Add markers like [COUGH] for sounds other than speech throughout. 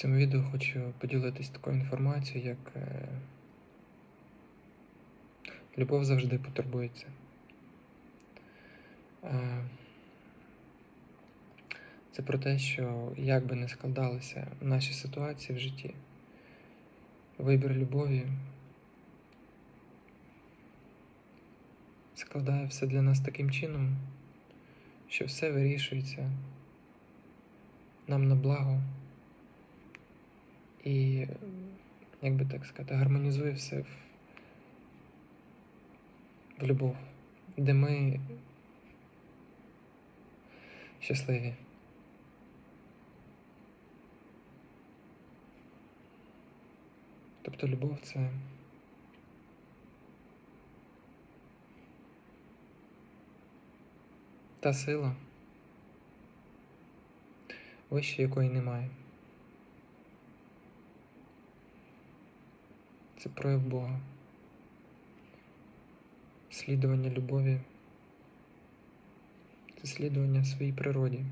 цьому відео хочу поділитися такою інформацією, як е, любов завжди потурбується. Е, Це про те, що як би не складалися наші ситуації в житті, вибір любові складає все для нас таким чином, що все вирішується нам на благо і, як би так сказати, гармонізує все в, в любов, де ми щасливі. Тобто любов це та сила, вище якої немає. Це прояв Бога. Слідування любові це слідування своїй природі.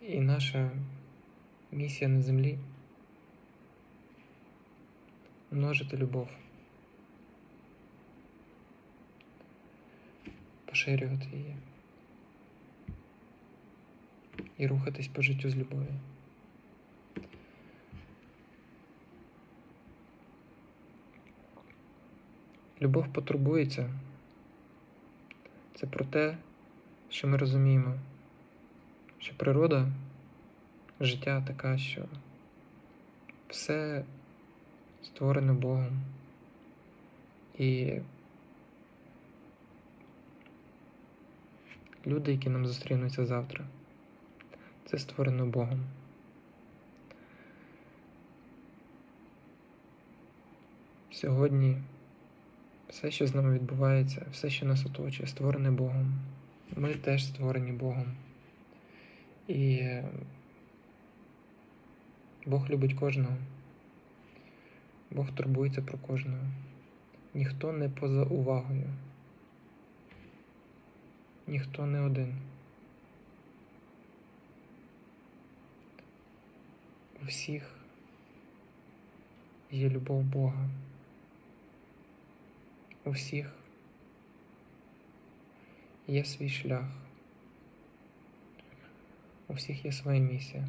І наша місія на землі множити любов, поширювати її і рухатись по життю з любов'ю. Любов потурбується. Це про те, що ми розуміємо, що природа життя така, що все створено Богом. І люди, які нам зустрінуться завтра, це створено Богом. Сьогодні все, що з нами відбувається, все, що нас оточує, створене Богом. Ми теж створені Богом. І Бог любить кожного. Бог турбується про кожного. Ніхто не поза увагою. Ніхто не один. У всіх є любов Бога. У всіх є свій шлях. У всіх є своя місія.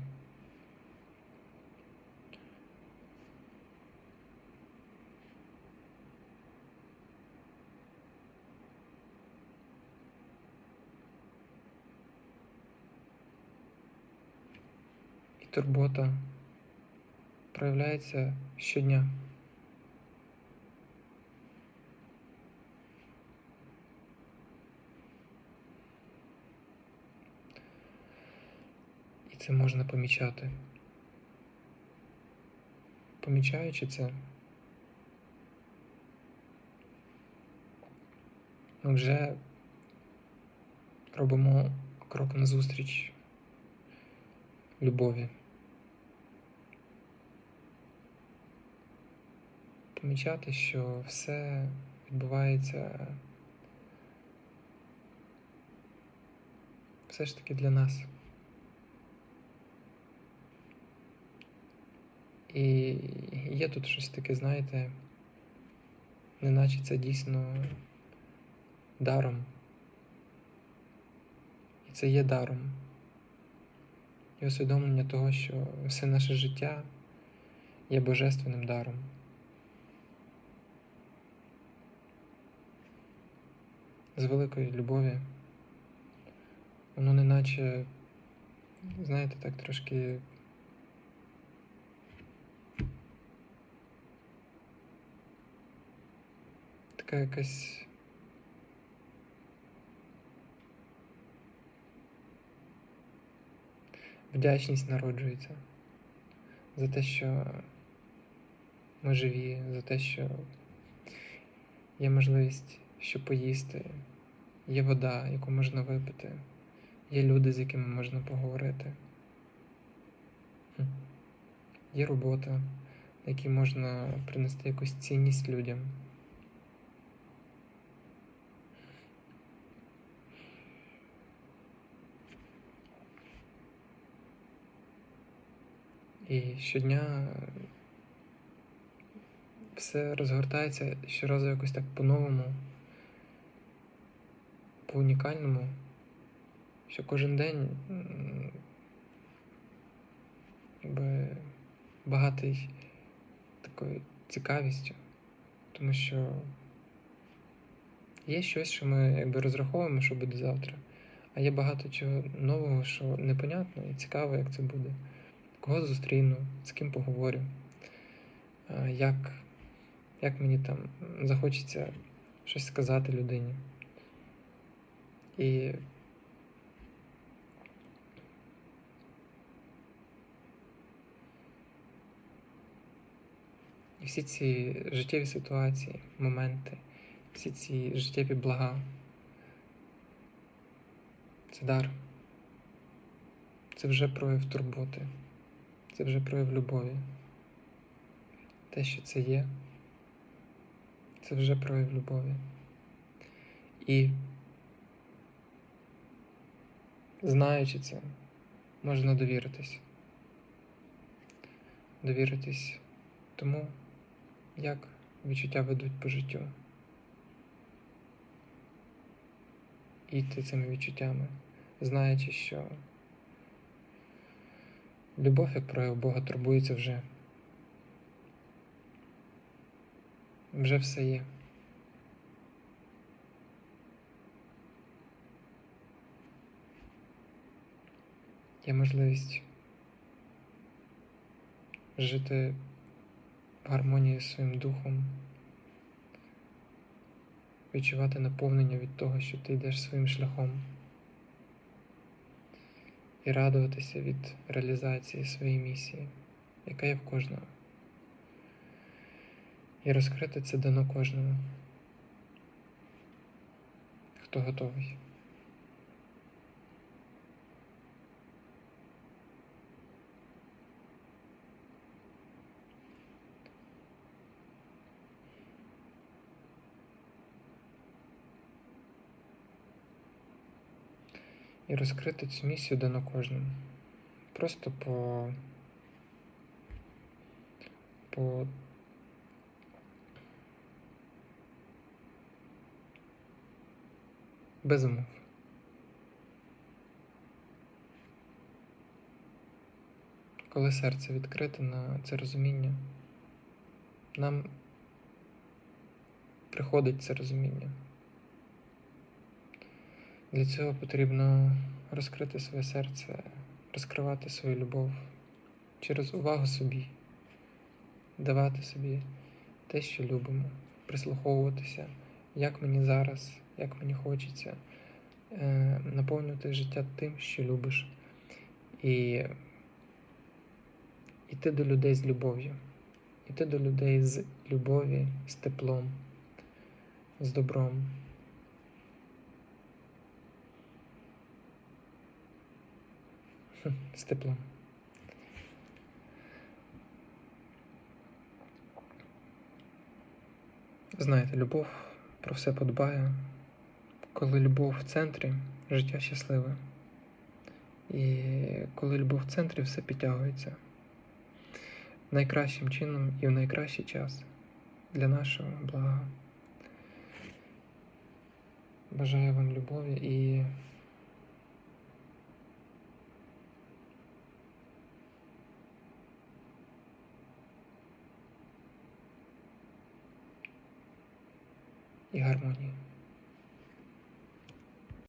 І турбота проявляється щодня. І це можна помічати. Помічаючи це, ми вже робимо крок назустріч любові. Помічати, що все відбувається все ж таки для нас. І є тут щось таке, знаєте, неначе це дійсно даром. І це є даром. І усвідомлення того, що все наше життя є божественним даром. З великої любові. Воно неначе, знаєте, так трошки така якась вдячність народжується за те, що ми живі, за те, що є можливість що поїсти, є вода, яку можна випити, є люди, з якими можна поговорити, є робота, на якій можна принести якусь цінність людям. І щодня все розгортається щоразу якось так по-новому унікальному, що кожен день якби, багатий такою цікавістю, тому що є щось, що ми якби розраховуємо, що буде завтра, а є багато чого нового, що непонятно і цікаво, як це буде. Кого зустріну, з ким поговорю, як, як мені там захочеться щось сказати людині. І І всі ці життєві ситуації, моменти, всі ці життєві блага це дар. Це вже прояв турботи, це вже прояв любові. Те, що це є, це вже прояв любові. І знаючи це, можна довіритись. Довіритись тому, як відчуття ведуть по життю. І йти цими відчуттями, знаючи, що любов, як прояв Бога, турбується вже. Вже все є. Є можливість жити в гармонії з своїм духом, відчувати наповнення від того, що ти йдеш своїм шляхом, і радуватися від реалізації своєї місії, яка є в кожного. І розкрити це дано кожному, хто готовий. І розкрити цю місію дано кожному. Просто по, по без умов. Коли серце відкрите на це розуміння, нам приходить це розуміння. Для цього потрібно розкрити своє серце, розкривати свою любов через увагу собі, давати собі те, що любимо, прислуховуватися, як мені зараз, як мені хочеться, е, наповнювати життя тим, що любиш, і йти до людей з любов'ю, йти до людей з любові, з теплом, з добром. [LAUGHS] з теплом. Знаєте, любов про все подбає. Коли любов в центрі, життя щасливе. І коли любов в центрі, все підтягується найкращим чином і в найкращий час для нашого блага. Бажаю вам любові і і гармонії.